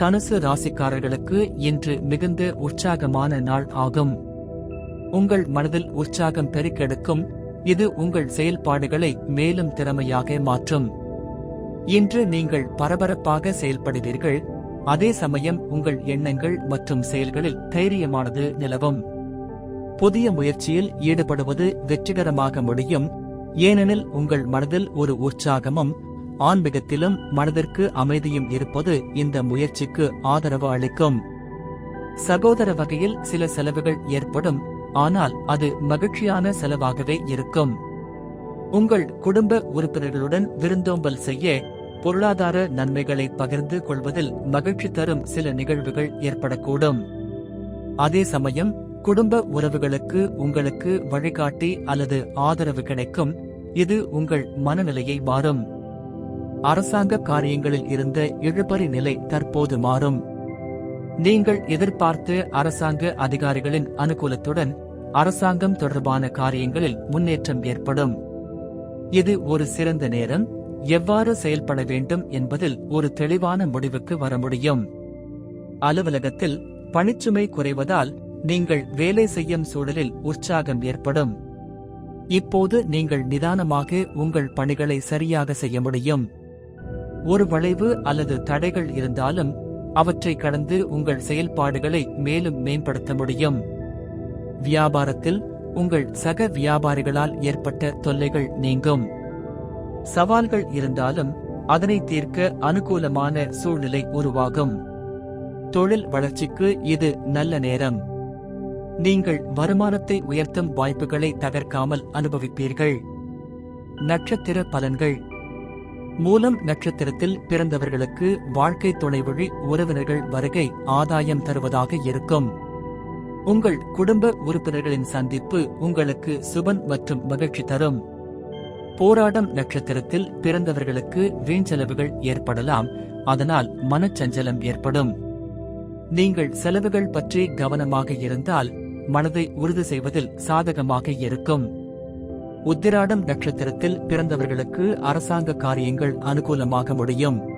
தனுசு ராசிக்காரர்களுக்கு இன்று மிகுந்த உற்சாகமான நாள் ஆகும். உங்கள் மனதில் உற்சாகம் பெருக்கெடுக்கும். இது உங்கள் செயல்பாடுகளை மேலும் திறமையாக மாற்றும். இன்று நீங்கள் பரபரப்பாக செயல்படுவீர்கள். அதே சமயம் உங்கள் எண்ணங்கள் மற்றும் செயல்களில் தைரியமானது நிலவும். புதிய முயற்சியில் ஈடுபடுவது வெற்றிகரமாக முடியும். ஏனெனில் உங்கள் மனதில் ஒரு உற்சாகமும் ஆன்மீகத்திலும் மனதிற்கு அமைதியும் இருப்பது இந்த முயற்சிக்கு ஆதரவு அளிக்கும். சகோதர வகையில் சில செலவுகள் ஏற்படும் ஆனால் அது மகிழ்ச்சியான செலவாகவே இருக்கும். உங்கள் குடும்ப உறுப்பினர்களுடன் விருந்தோம்பல் செய்ய பொருளாதார நன்மைகளை பகிர்ந்து கொள்வதில் மகிழ்ச்சி தரும் சில நிகழ்வுகள் ஏற்படக்கூடும். அதே சமயம் குடும்ப உறவுகளுக்கு உங்களுக்கு வழிகாட்டி அல்லது ஆதரவு கிடைக்கும் இது உங்கள் மனநிலையை மாறும். அரசாங்க காரியங்களில் இருந்த இழுபறி நிலை தற்போது மாறும். நீங்கள் எதிர்பார்த்து அரசாங்க அதிகாரிகளின் அனுகூலத்துடன் அரசாங்கம் தொடர்பான காரியங்களில் முன்னேற்றம் ஏற்படும். இது ஒரு சிறந்த நேரம் எவ்வாறு செயல்பட வேண்டும் என்பதில் ஒரு தெளிவான முடிவுக்கு வர முடியும். அலுவலகத்தில் பணிச்சுமை குறைவதால் நீங்கள் வேலை செய்யும் சூழலில் உற்சாகம் ஏற்படும். இப்போது நீங்கள் நிதானமாக உங்கள் பணிகளை சரியாக செய்ய முடியும். ஒரு வளைவு அல்லது தடைகள் இருந்தாலும் அவற்றை கடந்து உங்கள் செயல்பாடுகளை மேலும் மேம்படுத்த முடியும். வியாபாரத்தில் உங்கள் சக வியாபாரிகளால் ஏற்பட்ட தொல்லைகள் நீங்கும். சவால்கள் இருந்தாலும் அதனை தீர்க்க அனுகூலமான சூழ்நிலை உருவாகும். தொழில் வளர்ச்சிக்கு இது நல்ல நேரம். நீங்கள் வருமானத்தை உயர்த்தும் வாய்ப்புகளை தகர்க்காமல் அனுபவிப்பீர்கள். நட்சத்திர பலன்கள் மூலம் நட்சத்திரத்தில் பிறந்தவர்களுக்கு வாழ்க்கை துணை வழி உறவினர்கள் வருகை ஆதாயம் தருவதாக இருக்கும். உங்கள் குடும்ப உறுப்பினர்களின் சந்திப்பு உங்களுக்கு சுபன் மற்றும் மகிழ்ச்சி தரும். போராடம் நட்சத்திரத்தில் பிறந்தவர்களுக்கு வீண்செலவுகள் ஏற்படலாம் அதனால் மனச்சஞ்சலம் ஏற்படும். நீங்கள் செலவுகள் பற்றி கவனமாக இருந்தால் மனதை உறுதி செய்வதில் சாதகமாக இருக்கும். உத்திராடம் நட்சத்திரத்தில் பிறந்தவர்களுக்கு அரசாங்க காரியங்கள் அனுகூலமாக முடியும்.